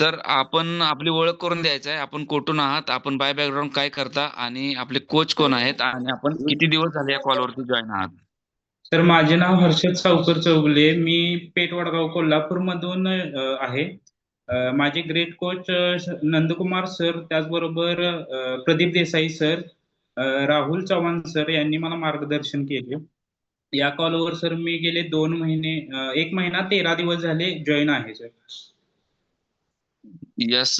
Sir आपण आपली ओळख करून द्यायचं आहे. आपण कुठून आहात? आपण बाय बॅकग्राऊंड काय करता? आणि आपले कोच कोण आहेत? आणि आपण किती दिवस झाले या कॉलवरती जॉईन आहात? तर माझे नाव हर्षद सावकर चौगले मी पेठ वडगाव कोल्हापूर मधून आहे माझे ग्रेट कोच नंदकुमार सर त्याचबरोबर प्रदीप देसाई सर राहुल चव्हाण सर यांनी मला मार्गदर्शन केले या कॉलवर सर मी गेले दोन महिने एक महिना तेरा दिवस झाले जॉईन आहे सर यस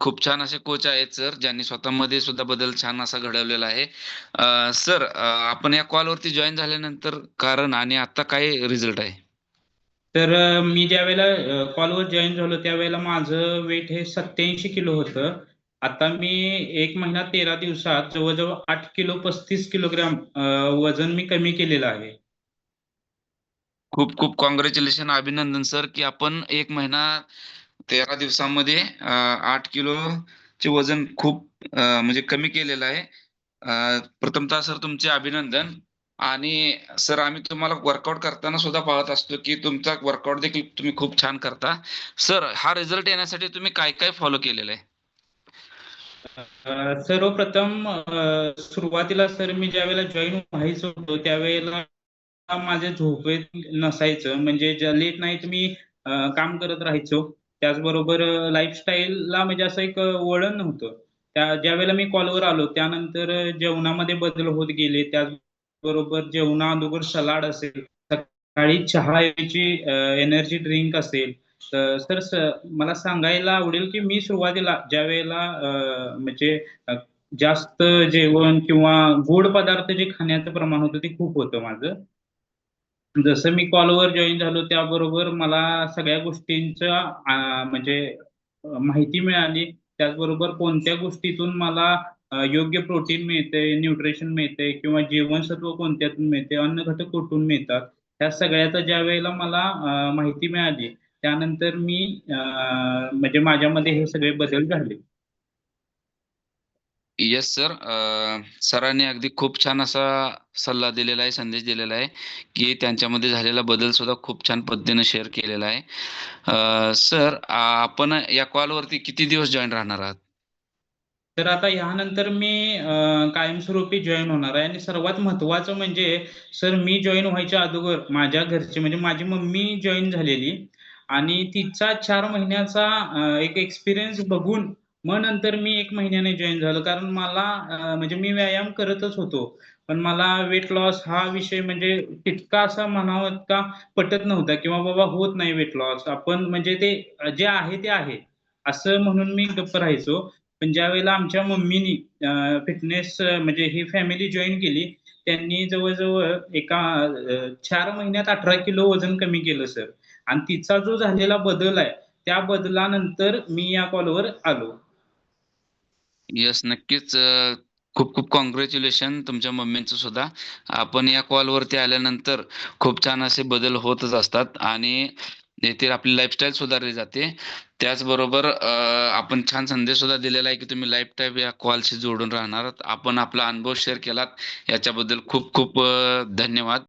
खूप छान असे कोच आहेत सर ज्यांनी स्वतःमध्ये सुद्धा बदल छान असा घडवलेला आहे. सर आपण या कॉलवरती जॉईन झाल्यानंतर कारण आणि आता काय रिझल्ट आहे? तर मी ज्या वेळेला कॉलवर जॉईन झालो त्यावेळेला माझं वेट हे सत्याऐंशी किलो होतं. आता मी एक महिना तेरा दिवसात जवळजवळ आठ किलो पस्तीस किलोग्राम वजन मी कमी केलेलं आहे. खूप खूप कॉंग्रॅच्युलेशन अभिनंदन सर की आपण एक महिना तेरा दिवसामध्ये आठ आठ किलोचे वजन खूप म्हणजे कमी केलेलं आहे. प्रथमतः सर तुमचे अभिनंदन. आणि सर आम्ही तुम्हाला वर्कआउट करताना सुद्धा पाहत असतो की तुमचा वर्कआउट देखील तुम्ही खूप छान करता. सर हा रिझल्ट येण्यासाठी तुम्ही काय काय फॉलो केलेलं आहे? सर्वप्रथम सुरुवातीला सर मी ज्या वेळेला जॉईन व्हायचो होतो त्यावेळेला माझे झोपेत नसायचं. म्हणजे लेट नाईट मी काम करत राहायचो. त्याचबरोबर लाईफस्टाईलला म्हणजे असं एक वळण नव्हतं. त्या ज्या वेळेला मी कॉलवर आलो त्यानंतर जेवणामध्ये बदल होत गेले. त्याचबरोबर जेवणा अगोदर सलाड असेल सकाळी चहा एनर्जी ड्रिंक असेल. तर मला सांगायला आवडेल की मी सुरुवातीला ज्या वेळेला म्हणजे जास्त जेवण किंवा गोड पदार्थ जे खाण्याचं प्रमाण होतं ते खूप होतं माझं. जसं मी कॉलवर जॉईन झालो त्याबरोबर मला सगळ्या गोष्टींचं म्हणजे माहिती मिळाली. त्याचबरोबर कोणत्या गोष्टीतून मला योग्य प्रोटीन मिळते न्यूट्रिशन मिळते किंवा जीवनसत्व कोणत्यातून मिळते अन्न घटक कुठून मिळतात ह्या सगळ्याचा ज्या वेळेला मला माहिती मिळाली त्यानंतर मी अ, म्हणजे माझ्यामध्ये हे सगळे बदल झाले. येस सर सरांनी अगदी खूप छान असा सल्ला दिलेला आहे संदेश दिलेला आहे की त्यांच्यामध्ये झालेला बदल सुद्धा खूप छान पद्धतीने शेअर केलेला आहे. सर आपण या कॉलवरती किती दिवस जॉईन राहणार आहात? तर आता यानंतर मी कायमस्वरूपी जॉईन होणार आहे आणि सर्वात महत्वाचं म्हणजे सर मी जॉईन व्हायच्या अगोदर माझ्या घरचे म्हणजे माझी मम्मी जॉईन झालेली आणि तिचा चार महिन्याचा एक एक्सपिरियन्स बघून मग नंतर मी एक महिन्याने जॉईन झालो. कारण मला म्हणजे मी व्यायाम करतच होतो. पण मला वेट लॉस हा विषय म्हणजे तितका असा म्हणावा का पटत नव्हता किंवा बाबा होत नाही वेट लॉस आपण म्हणजे ते जे आहे ते आहे. असं म्हणून मी गप्प राहायचो. पण ज्या वेळेला आमच्या मम्मीनी फिटनेस म्हणजे ही फॅमिली जॉईन केली त्यांनी जवळजवळ एका चार महिन्यात अठरा किलो वजन कमी केलं सर आणि तिचा जो झालेला बदल आहे त्या बदलानंतर मी या कॉलवर आलो. येस नक्कीच. खूप खूप कॉंग्रॅच्युलेशन तुमच्या मम्मींचं सुद्धा. आपण या कॉलवरती आल्यानंतर खूप छान असे बदल होतच असतात आणि येथील आपली लाईफस्टाईल सुधारली जाते. त्याचबरोबर आपण छान संदेश सुद्धा दिलेला आहे की तुम्ही लाईफ टाईप या कॉलशी जोडून राहणार. आपण आपला अनुभव शेअर केलात. याच्याबद्दल खूप खूप धन्यवाद.